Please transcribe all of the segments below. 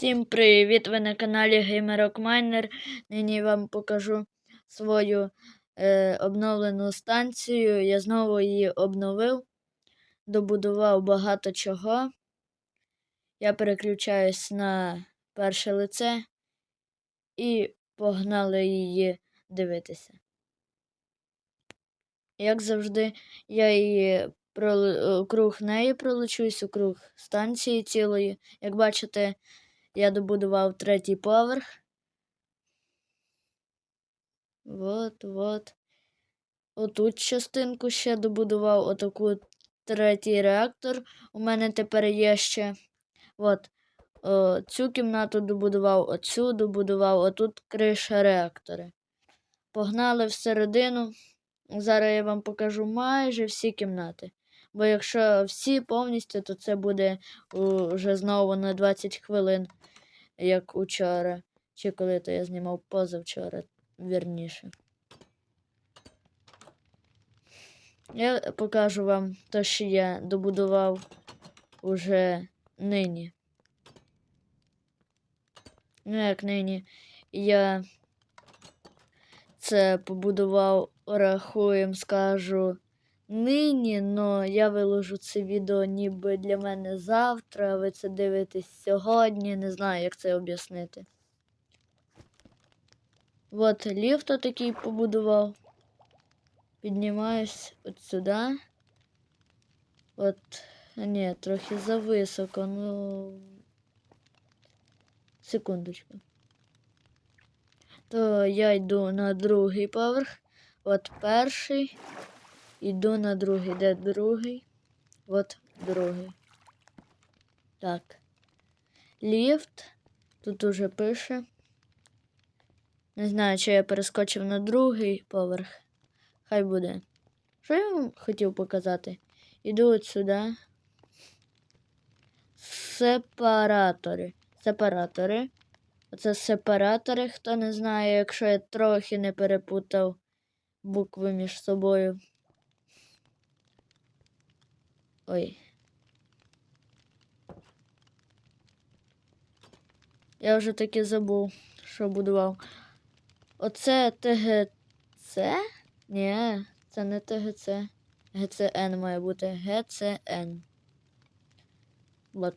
Всім привіт! Ви на каналі Gamerok Miner. Нині вам покажу свою е, обновлену станцію. Я знову її обновив, добудував багато чого. Я переключаюсь на перше лице і погнали її дивитися. Як завжди, я її прол- круг неї пролечусь, у круг станції цілої. Як бачите, я добудував третій поверх. Вот, вот. Отут частинку ще добудував отаку третій реактор. У мене тепер є ще. От. О, цю кімнату добудував, оцю добудував, отут криша реактори. Погнали всередину. Зараз я вам покажу майже всі кімнати. Бо якщо всі повністю, то це буде вже знову на 20 хвилин, як учора. Чи коли то я знімав позавчора, вірніше. Я покажу вам те, що я добудував уже нині. Ну, як нині, я це побудував, рахуєм, скажу нині, но я виложу це відео ніби для мене завтра. Ви це дивитесь сьогодні. Не знаю, як це об'яснити. От ліфт такий побудував. Піднімаюсь от сюди. От, ні, трохи зависоко, ну. Секундочку. То я йду на другий поверх. От перший. Йду на другий. Де другий? От другий. Так. Ліфт. Тут уже пише. Не знаю, чи я перескочив на другий поверх. Хай буде. Що я вам хотів показати? Іду от сюди. Сепаратори. Сепаратори. Оце сепаратори, хто не знає, якщо я трохи не перепутав букви між собою. Ой. Я вже таки забув, що будував. Оце ТГЦ? Ні, це не ТГЦ. ГЦН має бути. ГЦН. От.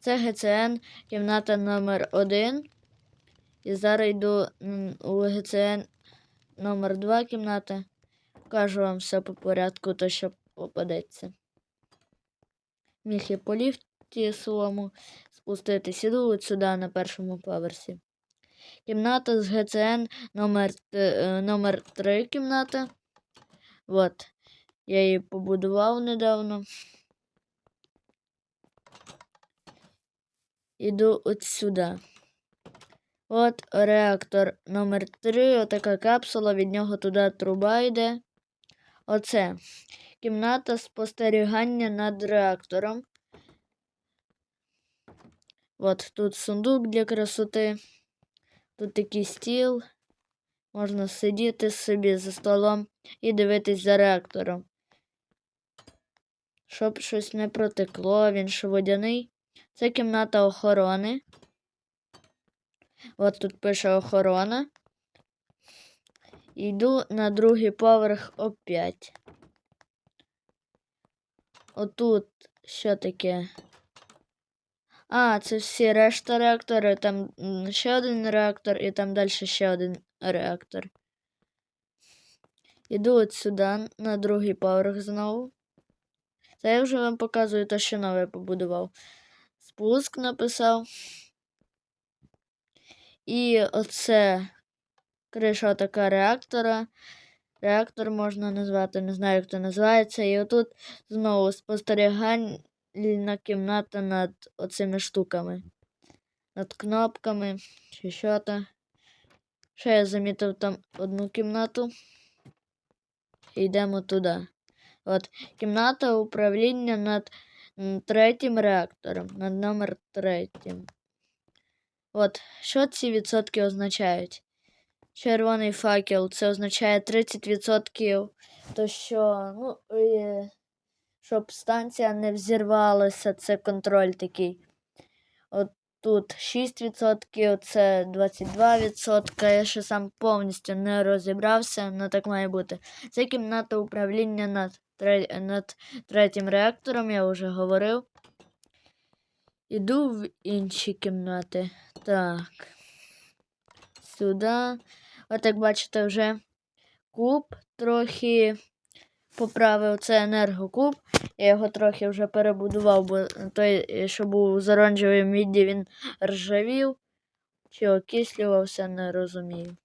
Це ГЦН, кімната номер 1 І зараз йду у ГЦН номер 2 кімната. Покажу вам все по порядку, то що попадеться. Міг я по ліфті своєму спуститись. Іду от сюди на першому поверсі. Кімната з ГЦН номер, е, номер 3 кімната. От. Я її побудував недавно. Іду от сюди. От реактор номер 3 отака капсула, від нього туди труба йде. Оце кімната спостерігання над реактором. От тут сундук для красоти. Тут такий стіл. Можна сидіти собі за столом і дивитись за реактором. Щоб щось не протекло, він ж водяний. Це кімната охорони. От тут пише охорона. Йду на другий поверх опять. Отут що таке? А, це всі решта реактори. Там ще один реактор і там далі ще один реактор. Іду от сюди, на другий поверх знову. Це я вже вам показую те, що нове побудував. Спуск написав. І оце криша така реактора. Реактор можна назвати, не знаю, як це називається. І отут знову спостерігальна кімната над оцими штуками. Над кнопками чи що то. Ще я замітив там одну кімнату. Йдемо туди. От, кімната управління над третім реактором, над номер третім. От, що ці відсотки означають? Червоний факел це означає 30%, то що, ну, щоб станція не взірвалася, це контроль такий. От тут 6%, це 22%. Я ще сам повністю не розібрався, але так має бути. Це кімната управління над, над третім реактором, я вже говорив. Іду в інші кімнати. Так. Сюди. От як бачите, вже куб трохи поправив. Це енергокуб. Я його трохи вже перебудував, бо той, що був з оранжевої міді, він ржавів чи окислювався, не розумію.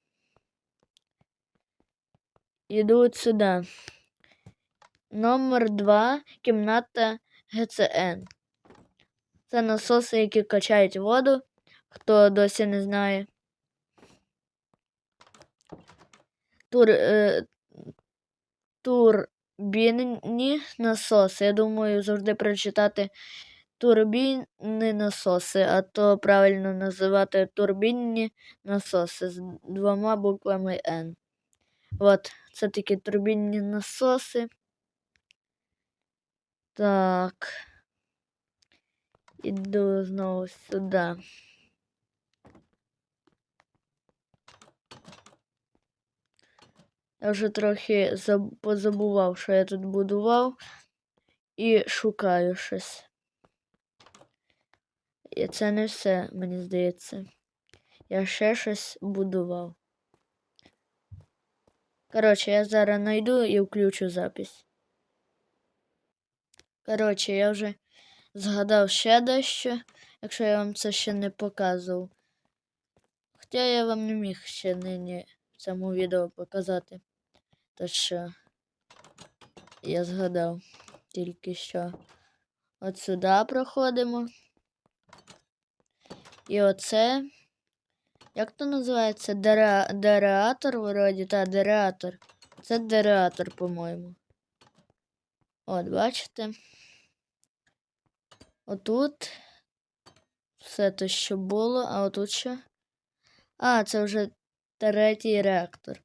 Іду от сюди. Номер 2. Кімната ГЦН. Це насоси, які качають воду. Хто досі не знає. Тур, е, турбінні насоси. Я думаю, завжди прочитати турбінні насоси, а то правильно називати турбінні насоси з двома буквами N. От, це такі турбінні насоси. Так. Іду знову сюди. Я вже трохи заб- позабував, що я тут будував, і шукаю щось. І це не все, мені здається. Я ще щось будував. Коротше, я зараз знайду і включу запись. Коротше, я вже згадав ще дещо, якщо я вам це ще не показував. Хоча я вам не міг ще нині в цьому відео показати. То що я згадав тільки що. От сюди проходимо. І оце. Як то називається? Дера... Дереатор, вроді, та дереатор. Це дереатор, по-моєму. От, бачите? Отут все те, що було, а отут що? А, це вже третій реактор.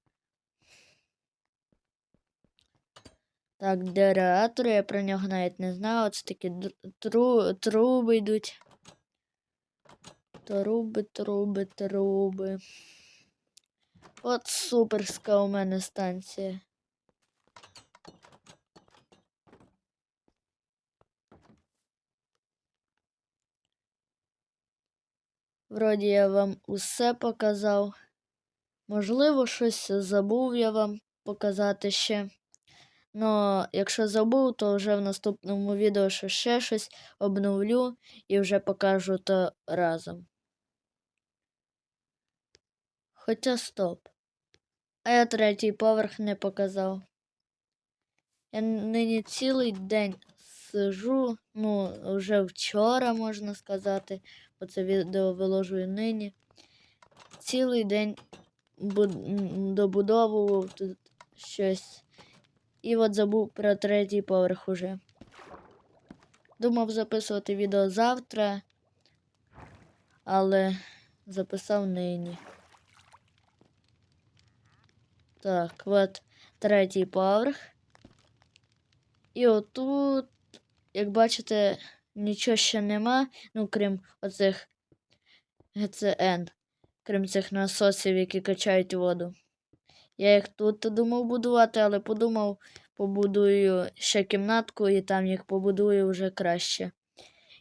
Так, де реактор, я про нього навіть не знаю. Оце такі тру... труби йдуть. Труби, труби, труби. От суперська у мене станція. Вроді я вам усе показав. Можливо, щось забув я вам показати ще. Но якщо забув, то вже в наступному відео ще щось обновлю і вже покажу то разом. Хоча стоп. А я третій поверх не показав. Я нині цілий день сижу, ну, вже вчора, можна сказати, бо це відео виложую нині. Цілий день добудовував тут щось. І от забув про третій поверх уже. Думав записувати відео завтра, але записав нині. Так, от третій поверх. І отут, як бачите, нічого ще нема, ну, крім оцих ГЦН, крім цих насосів, які качають воду. Я їх тут думав будувати, але подумав, побудую ще кімнатку і там їх побудую вже краще.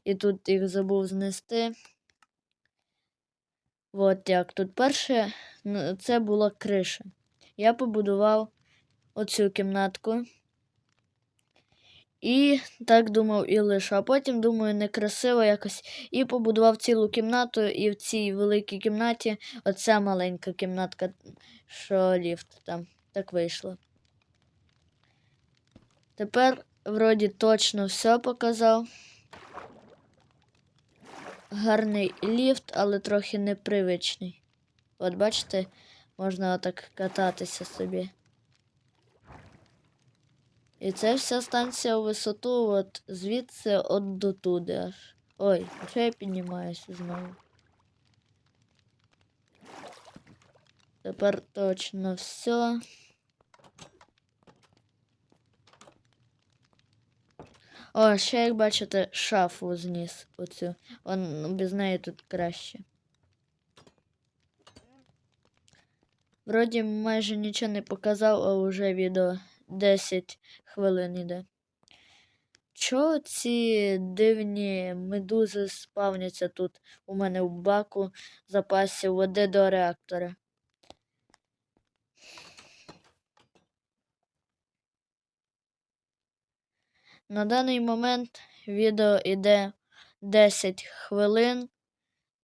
І тут їх забув знести. От як. Тут перше, це була криша. Я побудував оцю кімнатку. І так думав і лише. А потім, думаю, некрасиво якось. І побудував цілу кімнату, і в цій великій кімнаті оця маленька кімнатка, що ліфт там. Так вийшло. Тепер, вроді, точно все показав. Гарний ліфт, але трохи непривичний. От бачите, можна отак кататися собі. І це вся станція у висоту, от звідси от до туди аж. Ой, а чого я піднімаюся знову? Тепер точно все. О, ще як бачите, шафу зніс оцю. Он без неї тут краще. Вроді майже нічого не показав, а вже відео 10 хвилин іде. Чого ці дивні медузи спавняться тут у мене в баку запасів води до реактора? На даний момент відео йде 10 хвилин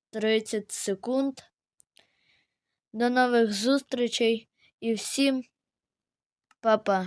30 секунд. До нових зустрічей і всім па-па!